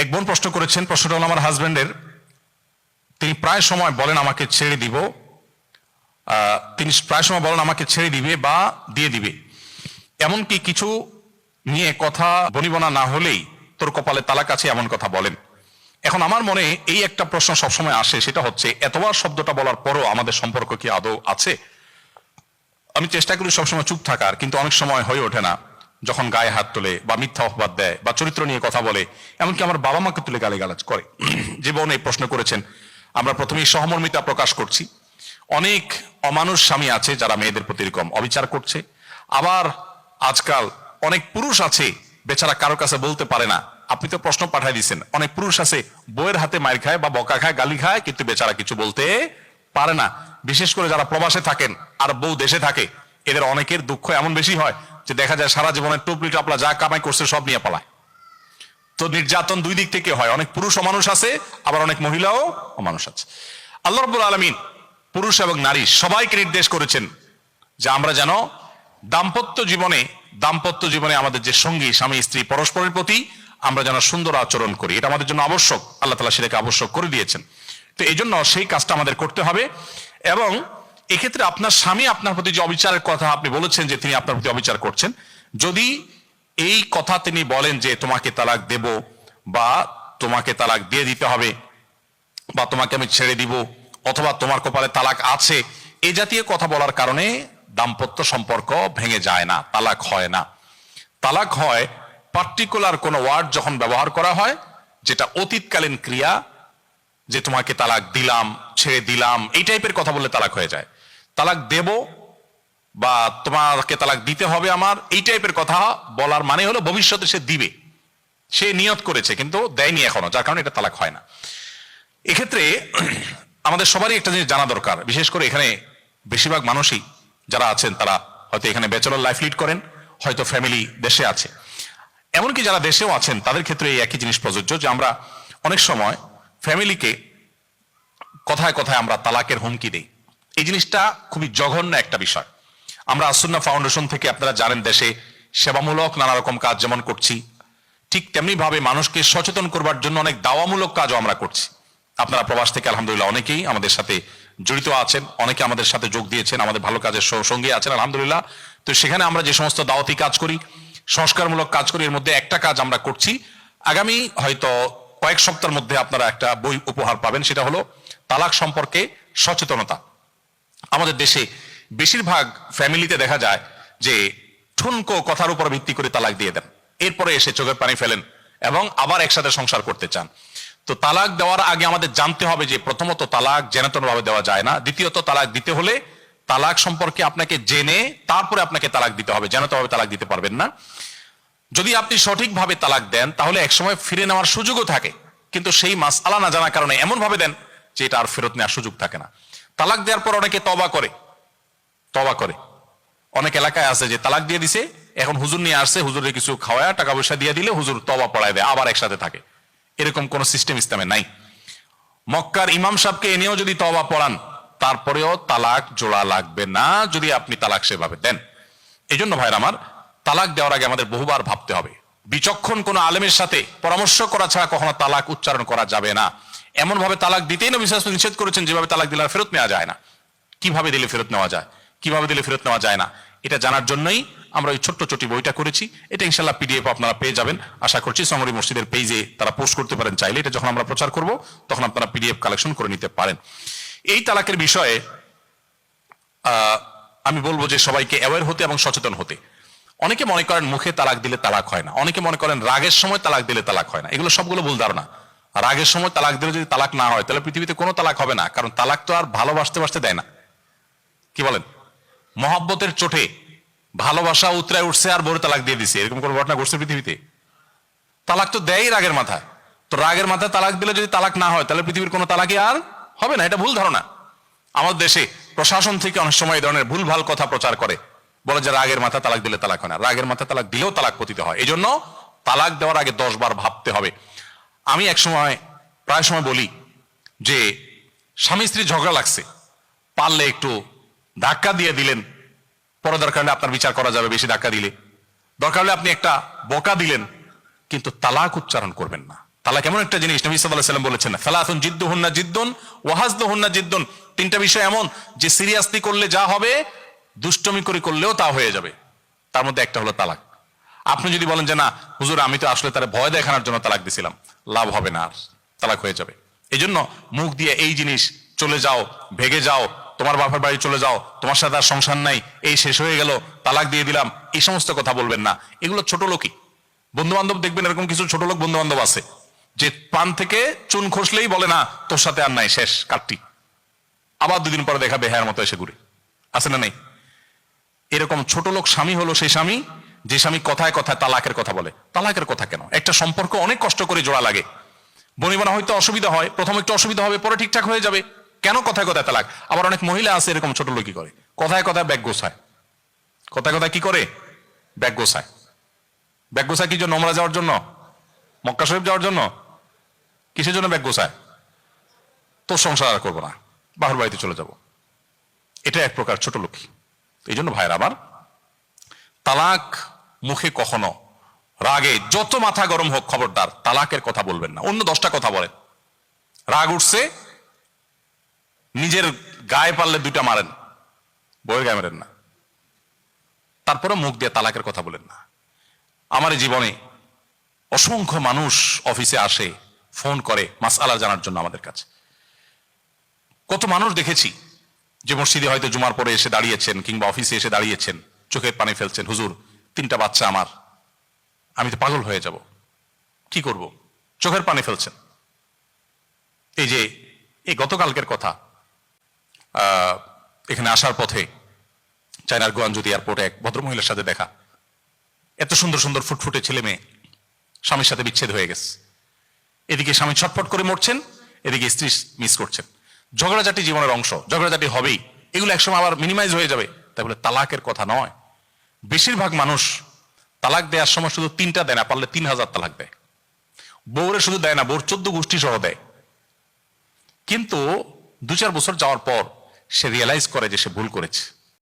এক বোন প্রশ্ন করেছেন, প্রশ্নটা হলো আমার হাজবেন্ডের তিনি প্রায় সময় বলেন, আমাকে ছেড়ে দিব। তিনি প্রায় সময় বলেন, আমাকে ছেড়ে দিবে বা দিয়ে দিবে। এমনকি কিছু নিয়ে কথা বনিবনা না হলেই তোর কপালে তালাক আছে এমন কথা বলেন। এখন আমার মনে এই একটা প্রশ্ন সবসময় আসে, সেটা হচ্ছে, এতবার শব্দটা বলার পরও আমাদের সম্পর্ক কি আদৌ আছে? আমি চেষ্টা করি সবসময় চুপ থাকার, কিন্তু অনেক সময় হয়ে ওঠে না। যখন গায়ে হাত তোলে বা মিথ্যা অপবাদ দেয় বা চরিত্র নিয়ে কথা বলে, এমনকি আমার বাবা মাকে তুলে গালিগালাজ করে। যে বোন এই প্রশ্ন করেছেন, আমরা প্রথমেই সহমর্মিতা প্রকাশ করছি। অনেক অমানুষ স্বামী আছে যারা মেয়েদের প্রতি এরকম অবিচার করছে। আবার আজকাল অনেক পুরুষ আছে, বেচারা কারও কাছে বলতে পারে না। আপনি তো প্রশ্ন পাঠাই দিয়েছেন অনেক পুরুষ আছে বইয়ের হাতে মার খায় বা বকা খায়, গালি খায়, কিন্তু বেচারা কিছু বলতে পারে না। বিশেষ করে যারা প্রবাসে থাকেন আর বউ দেশে থাকে, এদের অনেকের দুঃখ এমন বেশি হয় যে দেখা যায় সারা জীবনের টুপলি টাপলা যা কামাই করছে সব নিয়ে পালায়। তো নির্যাতন দুই দিক থেকে হয়। অনেক পুরুষ অমানুষ আছে, আবার অনেক মহিলাও অমানুষ আছে। আল্লাহ রব্বুল আলমিন পুরুষ এবং নারী সবাইকে নির্দেশ করেছেন যে আমরা যেন দাম্পত্য জীবনে দাম্পত্য জীবনে আমাদের যে সঙ্গী, স্বামী, স্ত্রী পরস্পরের প্রতি আমরা যেন সুন্দর আচরণ করি। এটা আমাদের জন্য আবশ্যক। আল্লাহ তালা সেটাকে আবশ্যক করে দিয়েছেন। তো এই জন্য সেই কাজটা আমাদের করতে হবে এবং এক্ষেত্রে আপনার স্বামী আপনার প্রতি যে অবিচারের কথা আপনি বলেছেন যে তিনি আপনার প্রতি অবিচার করছেন, যদি এই কথা তিনি বলেন যে তোমাকে তালাক দেব বা তোমাকে তালাক দিয়ে দিতে হবে বা তোমাকে আমি ছেড়ে দিব অথবা তোমার কপালে তালাক আছে, এ জাতীয় কথা বলার কারণে দাম্পত্য সম্পর্ক ভেঙে যায় না, তালাক হয় না। তালাক হয় পার্টিকুলার কোনো ওয়ার্ড যখন ব্যবহার করা হয়, যেটা অতীতকালীন ক্রিয়া যে তোমাকে তালাক দিলাম, ছেড়ে দিলাম, এই টাইপের কথা বললে তালাক হয়ে যায়। তালাক দেব বা তোমাকে তালাক দিতে হবে আমার, এই টাইপের কথা বলার মানে হলো ভবিষ্যতে সে দিবে। সে নিয়ত করেছে, কিন্তু দেয়নি এখনও, যার কারণে এটা তালাক হয় না। এক্ষেত্রে আমাদের সবারই একটা জিনিস জানা দরকার, বিশেষ করে এখানে বেশিরভাগ মানুষই যারা আছেন, তারা হয়তো এখানে ব্যাচেলর লাইফ লিড করেন, হয়তো ফ্যামিলি দেশে আছে। এমনকি যারা দেশেও আছেন, তাদের ক্ষেত্রে এই একই জিনিস প্রযোজ্য যে আমরা অনেক সময় ফ্যামিলিকে কথায় কথায় আমরা তালাকের হুমকি দেই। এই জিনিসটা খুবই জঘন্য একটা বিষয়। আমরা আসুন্না ফাউন্ডেশন থেকে আপনারা জানেন দেশে সেবামূলক নানা রকম কাজ যেমন করছি, ঠিক তেমনি ভাবে মানুষকে সচেতন করবার জন্য অনেক দাওয়ামূলক কাজও আমরা করছি। আপনারা প্রবাস থেকে আলহামদুলিল্লাহ অনেকেই আমাদের সাথে জড়িত আছেন, অনেকে আমাদের সাথে যোগ দিয়েছেন, আমাদের ভালো কাজের সঙ্গে আছেন, আলহামদুলিল্লাহ। তো সেখানে আমরা যে সমস্ত দাওয়াতি কাজ করি, সংস্কারমূলক কাজ করি, এর মধ্যে একটা কাজ আমরা করছি। আগামী হয়তো কয়েক সপ্তাহের মধ্যে আপনারা একটা বই উপহার পাবেন, সেটা হলো তালাক সম্পর্কে সচেতনতা। আমাদের দেশে বেশিরভাগ ফ্যামিলিতে দেখা যায় যে ঠুনকো কথার উপর ভিত্তি করে তালাক দিয়ে দেন। এরপরে এসে চোখের পানি ফেলেন এবং আবার একসাথে সংসার করতে চান। তো তালাক দেওয়ার আগে আমাদের জানতে হবে যে প্রথমত তালাক জেনেতন ভাবে দেওয়া যায় না। দ্বিতীয়ত তালাক দিতে হলে তালাক সম্পর্কে আপনাকে জেনে তারপরে আপনাকে তালাক দিতে হবে। জেনেতভাবে তালাক দিতে পারবেন না। যদি আপনি সঠিকভাবে তালাক দেন, তাহলে একসময় ফিরে নেওয়ার সুযোগও থাকে। কিন্তু সেই মাসআলা না জানার কারণে এমন ভাবে দেন যে এটা আর ফেরত নেওয়ার সুযোগ থাকে না। তালাক দেওয়ার পর অনেকে তবা করে। তবা করে। অনেক এলাকায় আছে যে তালাক দিয়ে দিছে, এখন হুজুর নিয়ে আসছে, হুজুরের কিছু খাওয়ায় টাকা পয়সা দিয়ে দিলে হুজুর তবা পড়ায় দেয়, আবার একসাথে থাকে। এরকম কোন সিস্টেম ইসলামে নাই। মক্কার ইমাম সাহেবকে এনেও যদি তবা পড়ান, তারপরেও তালাক জোড়া লাগবে না যদি আপনি তালাক সেভাবে দেন। এই জন্য ভাইর আমার তালাক দেওয়ার আগে আমাদের বহুবার ভাবতে হবে। বিচক্ষণ কোন আলেমের সাথে পরামর্শ করা ছাড়া কখনো তালাক উচ্চারণ করা যাবে না। এমন ভাবে তালাক দিতেই সাল্লাল্লাহু আলাইহি নিষেধ করেছেন যেভাবে তালাক দিলে ফেরত নেওয়া যায় না। কীভাবে দিলে ফেরত নেওয়া যায়? কীভাবে দিলে ফেরত নেওয়া যায় না? এটা জানার জন্যই আমরা ওই ছোট্ট ছোটি বইটা করেছি। এটা ইনশাল্লাহ পিডিএফ আপনারা পেয়ে যাবেন। আশা করছি সমরি মসজিদের পেজে তারা পোস্ট করতে পারেন চাইলে। এটা যখন আমরা প্রচার করব, তখন আপনারা পিডিএফ কালেকশন করে নিতে পারেন। এই তালাকের বিষয়ে আমি বলব যে সবাইকে অ্যাওয়ার হতে এবং সচেতন হতে। অনেকে মনে করেন মুখে তালাক দিলে তালাক হয় না। অনেকে মনে করেন রাগের সময় তালাক দিলে তালাক হয় না। এগুলো সবগুলো ভুল ধারণা। রাগের সময় তালাক দিলে যদি তালাক না হয়, তাহলে পৃথিবীতে কোনো তালাক হবে না। কারণ তালাক তো আর ভালোবাসতে বাসতে দেয় না। কি বলেন? মহাব্বতের চোটে ভালোবাসা উতরায় উঠছে আর বড় তালাক দিয়ে দিছে। এরকম কোনো ঘটনা ঘটছে পৃথিবীতে? তালাক তো দেয়ই রাগের মাথায়। তো রাগের মাথায় তালাক দিলে যদি তালাক না হয়, তাহলে পৃথিবীর কোনো তালাকই আর হবে না। এটা ভুল ধারণা। আমাদের দেশে প্রশাসন থেকে অনেক সময় এই ধরনের ভুলভাল কথা প্রচার করে। বলে যে রাগের মাথা তালাক দিলে তালাক হয় না। রাগের মাথা তালাক দিলেও তালাক পতিত হয়। এই জন্য তালাক দেওয়ার আগে দশ বার ভাবতে হবে। আমি এক সময়, প্রায় সময় বলি যে, স্বামী স্ত্রী ঝগড়া লাগছে। পারলে একটু ধাক্কা দিয়ে দিলেন। পরে দরকার হলে আপনার বিচার করা যাবে বেশি ধাক্কা দিলে। দরকার হলে আপনি একটা বকা দিলেন। কিন্তু তালাক উচ্চারণ করবেন না। তালাক এমন একটা জিনিস, নবী সাল্লাহ সাল্লাম বলেছেন না ফেলা ফালাতুন জিদ্দু হুন্না জিদ্দুন ওয়াহাজদু হুন্না জিদ্দুন। তিনটা বিষয় এমন যে, সিরিয়াসলি করলে যা হবে দুষ্টমি করে করলেও তা হয়ে যাবে। তার মধ্যে একটা হলো তালাক। আপনি যদি বলেন যে, না, হুজুর, আমি তো আসলে তার ভয় দেখানোর জন্য তালাক দিছিলাম। লাভ হবে না আর, তালাক হয়ে যাবে। এই জন্য মুখ দিয়ে এই জিনিস, চলে যাও, ভেগে যাও, তোমার বাপের বাড়ি চলে যাও, তোমার সাথে আর সংসার নাই, এই শেষ হয়ে গেল, তালাক দিয়ে দিলাম। এই সমস্ত কথা বলবেন না। এগুলো ছোট লোকই। বন্ধু বান্ধব দেখবেন এরকম কিছু ছোট লোক বন্ধু বান্ধব আছে, যে পান থেকে চুন খসলেই বলে, না, তোর সাথে আর নাই, শেষ কাটটি আবার দুদিন পরে দেখা বেহার মতো এসে ঘুরে। আছে না নেই? এরকম ছোট লোক স্বামী হলো সেই স্বামী, যে স্বামী কথায় কথায় তালাকের কথা বলে। তালাকের কথা কেন? একটা সম্পর্ক অনেক কষ্ট করে জোড়া লাগে। বনিবানা হয়তো অসুবিধা হয়, প্রথম একটু অসুবিধা হবে, পরে ঠিকঠাক হয়ে যাবে। কেন কথায় কথায় তালাক? আবার অনেক মহিলা আছে এরকম ছোট লোকই করে। কথায় কথায় ব্যাগ গোছায়। কথায় কথায় কি করে? ব্যাগ গোছায়। ব্যাগ গোছায় কি জন্য? নোংরা যাওয়ার জন্য? মক্কা শরীফ যাওয়ার জন্য? কিসের জন্য ব্যাগ গোছায়? তোর সংসার আর করব না। বাহুর বাড়িতে চলে যাব। এটা এক প্রকার ছোট লোকই। এই জন্য ভাইয়ের আমার তালাক মুখে কখনো, রাগে যত মাথা গরম হোক খবরদার, তালাকের কথা বলবেন না। অন্য দশটা কথা বলেন। রাগ উঠছে, নিজের গায়ে পারলে দুইটা মারেন, বইয়ের গায়ে মারেন না। তারপরে মুখ দিয়ে তালাকের কথা বলেন না। আমার জীবনে অসংখ্য মানুষ অফিসে আসে, ফোন করে মাসালা জানার জন্য আমাদের কাছে। কত মানুষ দেখেছি যে মসজিদে হয়তো জুমার পরে এসে দাঁড়িয়েছেন কিংবা অফিসে এসে দাঁড়িয়েছেন, চোখের পানি ফেলছেন, হুজুর, তিনটা বাচ্চা আমার, আমি তো পাগল হয়ে যাব। কি করব? চোখের পানি ফেলছেন। এই যে, এই গতকালকের কথা এখানে আসার পথে চায়নার গোয়াঞ্জুদি এয়ারপোর্টে এক ভদ্রমহিলার সাথে দেখা। এত সুন্দর সুন্দর ফুটফুটে ছেলে মেয়ে স্বামীর সাথে বিচ্ছেদ হয়ে গেছে। এদিকে স্বামী ছটফট করে মরছেন, এদিকে স্ত্রী মিস করছেন। ঝগড়াঝাটি জীবনের অংশ, ঝগড়াঝাটি হবেই। এগুলো একসময় আবার মিনিমাইজ হয়ে যাবে। তাই বলে তালাকের কথা নয়। বেশিরভাগ মানুষ তালাক দেওয়ার সময় শুধু তিনটা দেয় না, পারলে তিন হাজার তালাক দেয়। বউরে শুধু দেয় না, বউর চোদ্দ গোষ্ঠী সহ দেয়। কিন্তু দু চার বছর যাওয়ার পর সে রিয়েলাইজ করে যে সে ভুল করেছে।